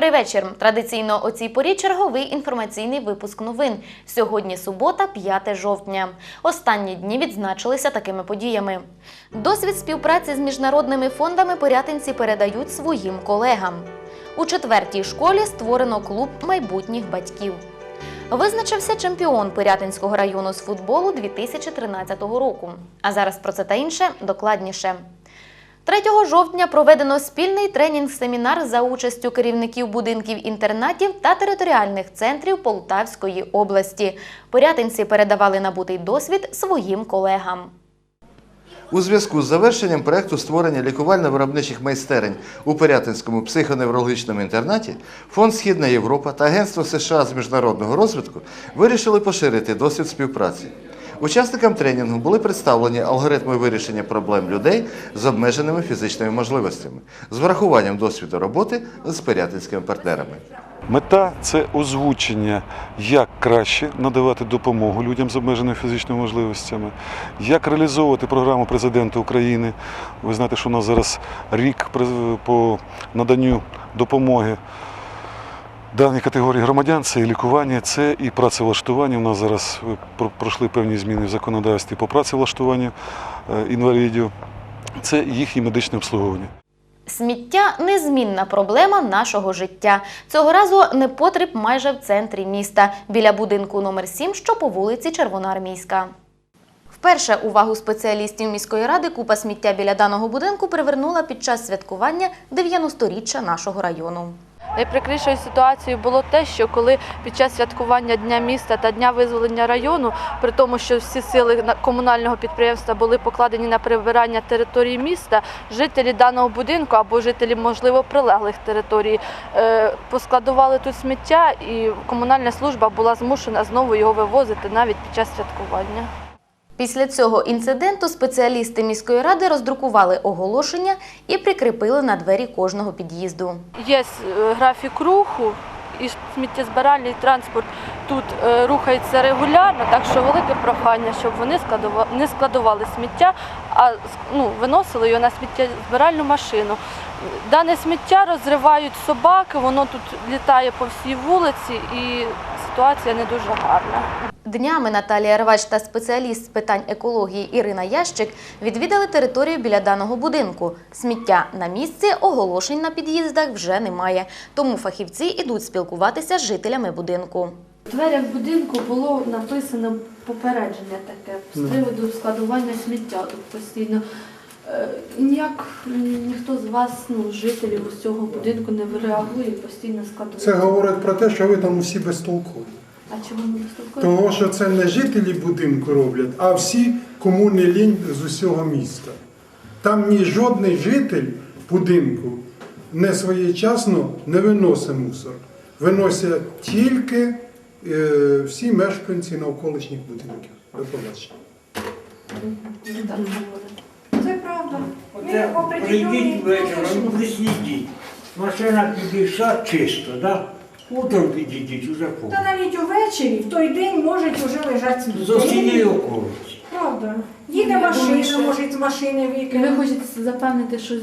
Добрий вечір. Традиційно о цій порі черговий інформаційний випуск новин. Сьогодні субота, 5 жовтня. Останні дні відзначилися такими подіями. Досвід співпраці з міжнародними фондами порятинці передають своїм колегам. У четвертій школі створено клуб майбутніх батьків. Визначився чемпіон Пирятинського району з футболу 2013 року. А зараз про це та інше докладніше. 3 жовтня проведено спільний тренінг-семінар за участю керівників будинків інтернатів та територіальних центрів Полтавської області. Порятинці передавали набутий досвід своїм колегам. У зв'язку з завершенням проекту створення лікувально-виробничих майстерень у Пирятинському психоневрологічному інтернаті Фонд Східна Європа та Агентство США з міжнародного розвитку вирішили поширити досвід співпраці. Учасникам тренінгу були представлені алгоритми вирішення проблем людей з обмеженими фізичними можливостями з врахуванням досвіду роботи з пирятинськими партнерами. Мета це озвучення, як краще надавати допомогу людям з обмеженими фізичними можливостями, як реалізовувати програму президента України. Ви знаєте, що у нас зараз рік по наданню допомоги даній категорії громадян. Це і лікування, це і працевлаштування. У нас зараз е, пройшли певні зміни в законодавстві по працевлаштуванню е, інвалідів. Це їхнє медичне обслуговування. Сміття незмінна проблема нашого життя. Цього разу непотріб майже в центрі міста, біля будинку номер 7, що по вулиці Червоноармійська. Вперше увагу спеціалістів міської ради купа сміття біля даного будинку привернула під час святкування 90-річчя нашого району. Найприкрішою ситуацією було те, що коли під час святкування Дня міста та Дня визволення району, при тому, що всі сили комунального підприємства були покладені на прибирання території міста, жителі даного будинку або жителі, можливо, прилеглих територій е, поскладували тут сміття, і комунальна служба була змушена знову його вивозити навіть під час святкування. Після цього інциденту спеціалісти міської ради роздрукували оголошення і прикріпили на двері кожного під'їзду. Є е, графік руху, і сміттєзбиральний транспорт тут е, рухається регулярно, так що велике прохання, щоб вони не складували сміття, а ну, виносили його на сміттєзбиральну машину. Дане сміття розривають собаки, воно тут літає по всій вулиці і ситуація не дуже гарна. Днями Наталія Рвач та спеціаліст з питань екології Ірина Ящик відвідали територію біля даного будинку. Сміття на місці, оголошень на під'їздах вже немає. Тому фахівці йдуть спілкуватися з жителями будинку. В дверях будинку було написано попередження таке з приводу складування сміття тут постійно. Е, Ніяк ніхто з вас, ну, жителів ось цього будинку не реагує, постійно складує. Це говорить про те, що ви там усі безтолкові. А чого ми безтолкові? Тому що це не жителі будинку роблять, а всі, кому не лінь з усього міста. Там ні жодний житель будинку не своєчасно не виносить мусор. Виносять тільки е, всі мешканці навколишніх будинків. До побачення. Не так. Це правда. Ми Оце определені прийдіть вечором, ви. Машина підійшла чисто, да? Утром підійдіть, уже Та навіть увечері, в той день можуть вже лежати З сміття. усієї околиці. Правда. Їде Я машина, що- може з машини І ви викинути. хочете запевнити, що з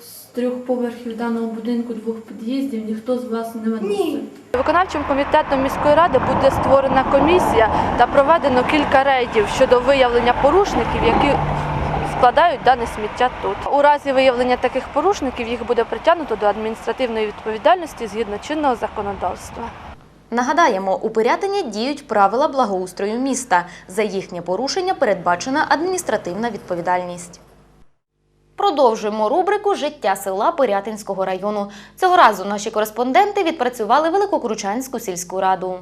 з трьох поверхів даного будинку, двох під'їздів, ніхто з вас не виносить? Ні. Виконавчим комітетом міської ради буде створена комісія та проведено кілька рейдів щодо виявлення порушників, які складають дане сміття тут. У разі виявлення таких порушників їх буде притягнуто до адміністративної відповідальності згідно чинного законодавства. Нагадаємо, у Пирятині діють правила благоустрою міста. За їхнє порушення передбачена адміністративна відповідальність. Продовжуємо рубрику Життя села Пирятинського району. Цього разу наші кореспонденти відпрацювали Великокручанську сільську раду.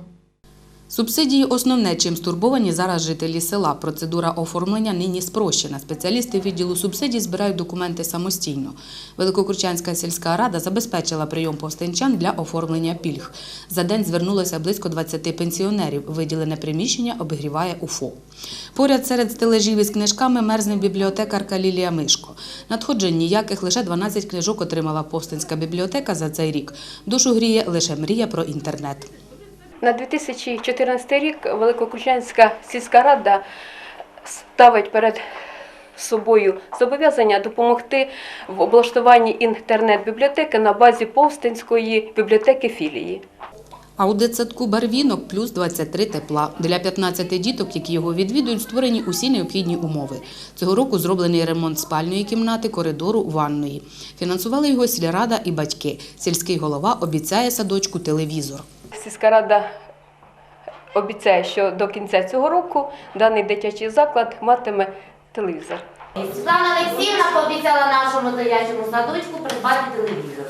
Субсидії основне, чим стурбовані зараз жителі села. Процедура оформлення нині спрощена. Спеціалісти відділу субсидій збирають документи самостійно. Великокручанська сільська рада забезпечила прийом повстанчан для оформлення пільг. За день звернулося близько 20 пенсіонерів. Виділене приміщення обігріває УФО. Поряд серед стележів із книжками мерзне бібліотекарка Лілія Мишко. Надходжень ніяких, лише 12 книжок отримала повстинська бібліотека за цей рік. Душу гріє лише мрія про інтернет. На 2014 рік Великокучанська сільська рада ставить перед собою зобов'язання допомогти в облаштуванні інтернет-бібліотеки на базі Повстинської бібліотеки філії. А у дитсадку Барвінок плюс 23 тепла. Для 15 діток, які його відвідують, створені усі необхідні умови. Цього року зроблений ремонт спальної кімнати, коридору, ванної. Фінансували його сільрада і батьки. Сільський голова обіцяє садочку телевізор. Сільська рада обіцяє, що до кінця цього року даний дитячий заклад матиме телевізор. Світлана Олексіївна пообіцяла нашому дитячому садочку придбати телевізор.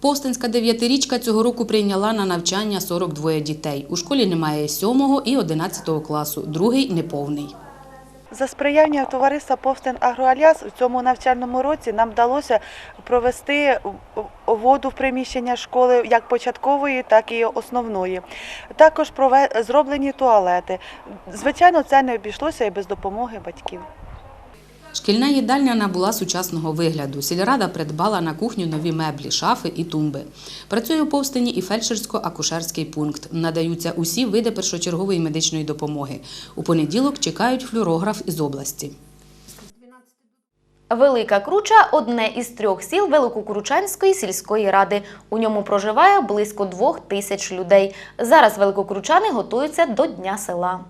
Повстинська дев'ятирічка цього року прийняла на навчання 42 дітей. У школі немає 7 і 11 класу, другий неповний. За сприяння товариства Повстин Агроальянс у цьому навчальному році нам вдалося провести воду в приміщення школи як початкової, так і основної. Також зроблені туалети. Звичайно, це не обійшлося і без допомоги батьків. Шкільна їдальня набула сучасного вигляду. Сільрада придбала на кухню нові меблі, шафи і тумби. Працює у Повстині і фельдшерсько-акушерський пункт. Надаються усі види першочергової медичної допомоги. У понеділок чекають флюорограф із області. Велика Круча одне із трьох сіл Великокручанської сільської ради. У ньому проживає близько двох тисяч людей. Зараз великокручани готуються до Дня села.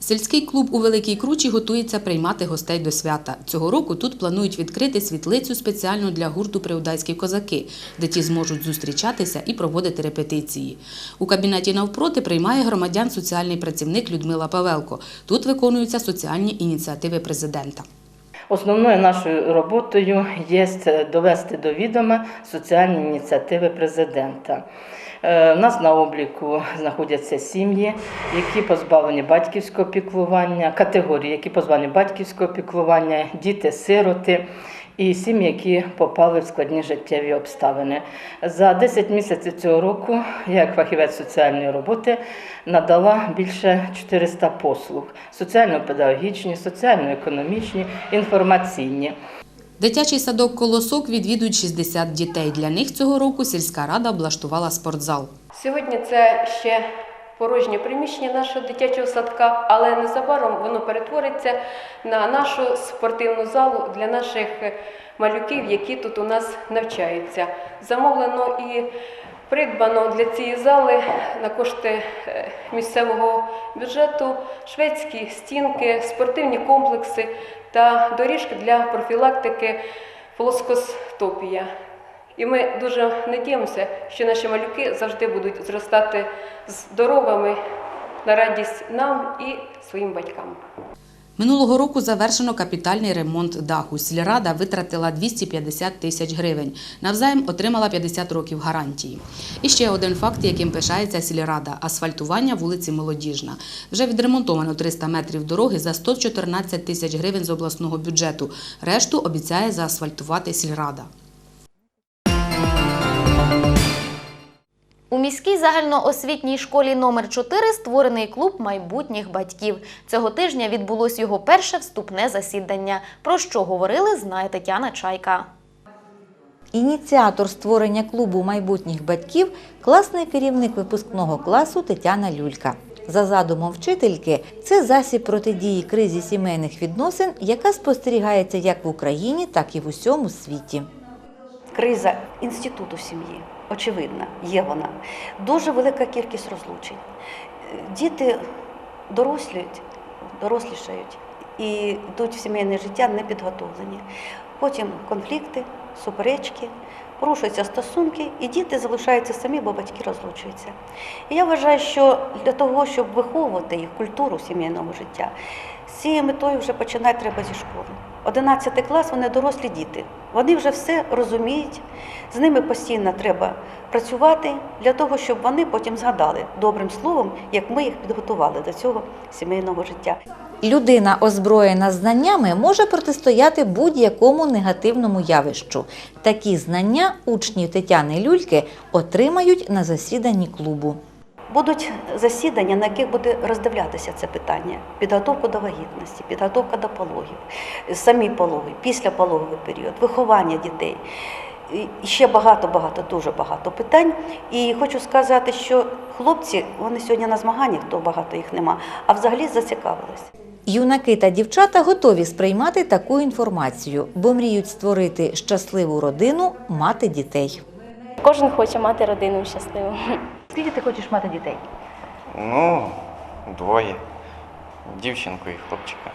Сільський клуб у Великій Кручі готується приймати гостей до свята. Цього року тут планують відкрити світлицю спеціально для гурту Приудайські козаки, де ті зможуть зустрічатися і проводити репетиції. У кабінеті навпроти приймає громадян соціальний працівник Людмила Павелко. Тут виконуються соціальні ініціативи президента. Основною нашою роботою є довести до відома соціальні ініціативи президента. Е, У нас на обліку знаходяться сім'ї, які позбавлені батьківського піклування, категорії, які позбавлені батьківського піклування, діти-сироти і сім'ї, які попали в складні життєві обставини. За 10 місяців цього року, я як фахівець соціальної роботи, надала більше 400 послуг: соціально-педагогічні, соціально-економічні, інформаційні. Дитячий садок Колосок відвідують 60 дітей. Для них цього року сільська рада облаштувала спортзал. Сьогодні це ще порожнє приміщення нашого дитячого садка, але незабаром воно перетвориться на нашу спортивну залу для наших малюків, які тут у нас навчаються. Замовлено і придбано для цієї зали на кошти е, місцевого бюджету шведські стінки, спортивні комплекси та доріжки для профілактики плоскостопія. І ми дуже надіємося, що наші малюки завжди будуть зростати здоровими на радість нам і своїм батькам. Минулого року завершено капітальний ремонт даху. Сільрада витратила 250 тисяч гривень. Навзаєм отримала 50 років гарантії. І ще один факт, яким пишається сільрада – асфальтування вулиці Молодіжна. Вже відремонтовано 300 метрів дороги за 114 тисяч гривень з обласного бюджету. Решту обіцяє заасфальтувати сільрада. У міській загальноосвітній школі номер 4 створений клуб майбутніх батьків. Цього тижня відбулось його перше вступне засідання. Про що говорили, знає Тетяна Чайка. Ініціатор створення клубу майбутніх батьків класний керівник випускного класу Тетяна Люлька. За задумом вчительки, це засіб протидії кризі сімейних відносин, яка спостерігається як в Україні, так і в усьому світі. Криза інституту сім'ї, очевидна, є вона. Дуже велика кількість розлучень. Діти дорослюють, дорослішають і йдуть в сімейне життя непідготовлені. Потім конфлікти, суперечки, порушуються стосунки, і діти залишаються самі, бо батьки розлучуються. І я вважаю, що для того, щоб виховувати їх культуру сімейного життя, з цією метою вже починати треба зі школи. 11 клас вони дорослі діти. Вони вже все розуміють, з ними постійно треба працювати для того, щоб вони потім згадали добрим словом, як ми їх підготували до цього сімейного життя. Людина, озброєна знаннями, може протистояти будь-якому негативному явищу. Такі знання учні Тетяни Люльки отримають на засіданні клубу. Будуть засідання, на яких буде роздивлятися це питання: підготовка до вагітності, підготовка до пологів, самі пологи, післяпологовий період, виховання дітей. і ще багато-багато, дуже багато питань. І хочу сказати, що хлопці, вони сьогодні на змаганнях, то багато їх нема, а взагалі зацікавились. Юнаки та дівчата готові сприймати таку інформацію, бо мріють створити щасливу родину, мати дітей. Кожен хоче мати родину щасливу. Скільки ти хочеш мати дітей? Ну, двоє. Дівчинку і хлопчика.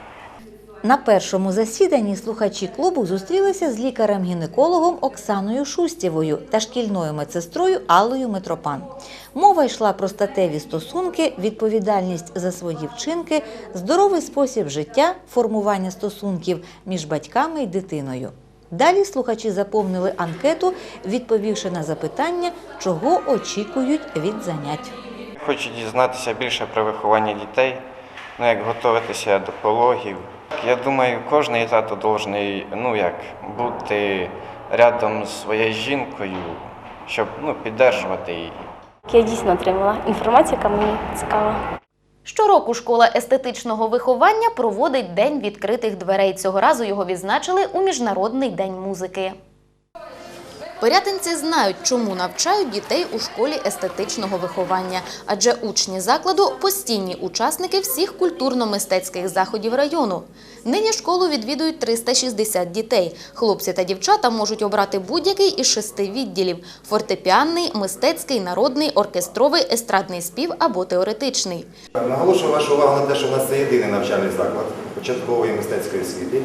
На першому засіданні слухачі клубу зустрілися з лікарем-гінекологом Оксаною Шустєвою та шкільною медсестрою Аллою Митропан. Мова йшла про статеві стосунки, відповідальність за свої вчинки, здоровий спосіб життя, формування стосунків між батьками і дитиною. Далі слухачі заповнили анкету, відповівши на запитання, чого очікують від занять. Хочу дізнатися більше про виховання дітей, ну як готуватися до пологів. Я думаю, кожен тато должний, ну як, бути рядом з своєю жінкою, щоб ну, піддержувати її. Я дійсно отримала інформацію, яка мені цікава. Щороку школа естетичного виховання проводить День відкритих дверей. Цього разу його відзначили у Міжнародний день музики. Порятинці знають, чому навчають дітей у школі естетичного виховання, адже учні закладу постійні учасники всіх культурно-мистецьких заходів району. Нині школу відвідують 360 дітей. Хлопці та дівчата можуть обрати будь-який із шести відділів: фортепіанний, мистецький, народний, оркестровий, естрадний спів або теоретичний. Наголошую вашу увагу на те, що в нас це єдиний навчальний заклад початкової мистецької освіти.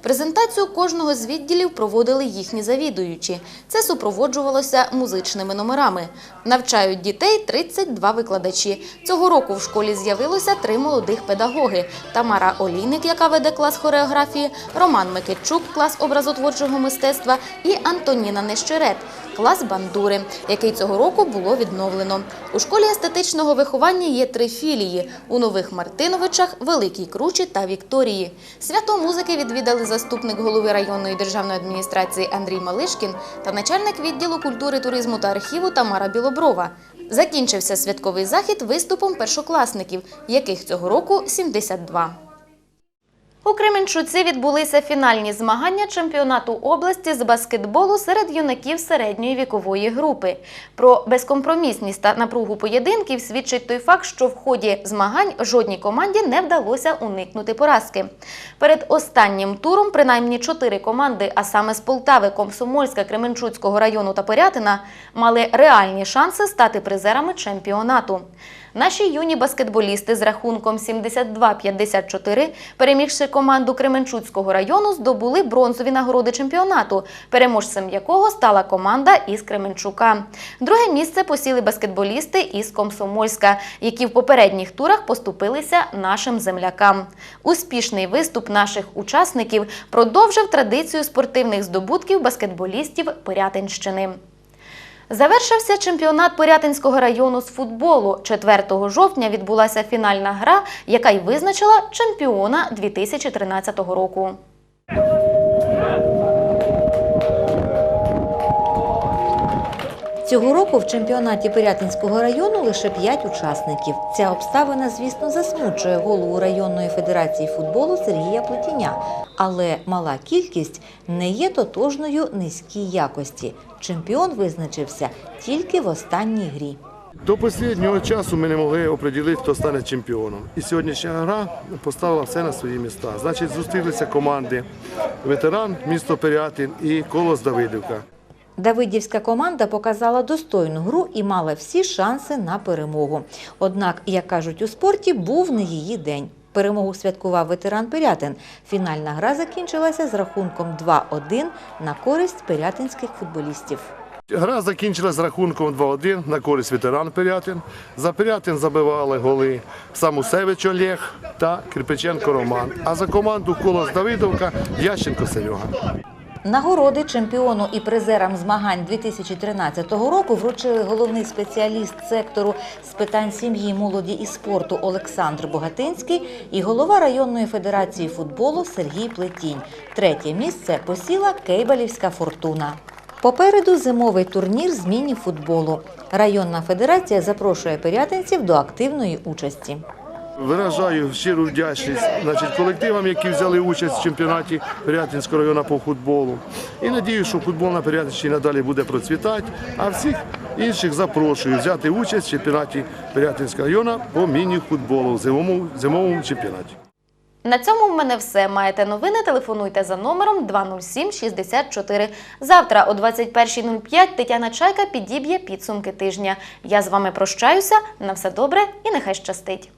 Презентацію кожного з відділів проводили їхні завідуючі. Це супроводжувалося музичними номерами. Навчають дітей 32 викладачі. Цього року в школі з'явилося три молодих педагоги: Тамара Олійник, яка веде клас хореографії, Роман Микитчук, клас образотворчого мистецтва, і Антоніна Нещерет, клас бандури, який цього року було відновлено. У школі естетичного виховання є три філії у Нових Мартиновичах, Великій Кручі та Вікторії. Свято музики відвідали заступник голови районної державної адміністрації Андрій Малишкін та начальник відділу культури, туризму та архіву Тамара Білоброва. Закінчився святковий захід виступом першокласників, яких цього року 72. У Кременчуці відбулися фінальні змагання чемпіонату області з баскетболу серед юнаків середньої вікової групи. Про безкомпромісність та напругу поєдинків свідчить той факт, що в ході змагань жодній команді не вдалося уникнути поразки. Перед останнім туром принаймні чотири команди, а саме з Полтави, Комсомольська, Кременчуцького району та Порятина, мали реальні шанси стати призерами чемпіонату. Наші юні баскетболісти з рахунком 72-54, перемігши команду Кременчуцького району, здобули бронзові нагороди чемпіонату, переможцем якого стала команда із Кременчука. Друге місце посіли баскетболісти із Комсомольська, які в попередніх турах поступилися нашим землякам. Успішний виступ наших учасників продовжив традицію спортивних здобутків баскетболістів Порятинщини. Завершився чемпіонат Порятинського району з футболу. 4 жовтня відбулася фінальна гра, яка й визначила чемпіона 2013 року. Цього року в чемпіонаті Пирятинського району лише 5 учасників. Ця обставина, звісно, засмучує голову районної федерації футболу Сергія Плетіня. Але мала кількість не є тотожною низькій якості. Чемпіон визначився тільки в останній грі. До останнього часу ми не могли оприділити, хто стане чемпіоном. І сьогоднішня гра поставила все на свої міста. Значить, зустрілися команди ветеран, місто Пирятин і Колос Давидівка. Давидівська команда показала достойну гру і мала всі шанси на перемогу. Однак, як кажуть у спорті, був не її день. Перемогу святкував ветеран Пирятин. Фінальна гра закінчилася з рахунком 2-1 на користь пирятинських футболістів. Гра закінчилася з рахунком 2-1 на користь ветеран Пирятин. За Пирятин забивали голи Самусевич Олег та Кирпиченко Роман. А за команду Колос Давидовка Ященко Серега. Нагороди чемпіону і призерам змагань 2013 року вручили головний спеціаліст сектору з питань сім'ї, молоді і спорту Олександр Богатинський і голова районної федерації футболу Сергій Плетінь. Третє місце посіла Кейбалівська фортуна. Попереду зимовий турнір з міні-футболу. Районна федерація запрошує пирятинців до активної участі. Виражаю щиру вдячність значить, колективам, які взяли участь в чемпіонаті Пирятинського району по футболу. І надію, що футбол на Пирятинщині надалі буде процвітати, а всіх інших запрошую взяти участь в чемпіонаті Пирятинського району по міні-футболу, в зимовому, зимовому чемпіонаті. На цьому в мене все. Маєте новини? Телефонуйте за номером 20764. Завтра о 21.05 Тетяна Чайка підіб'є підсумки тижня. Я з вами прощаюся. На все добре і нехай щастить.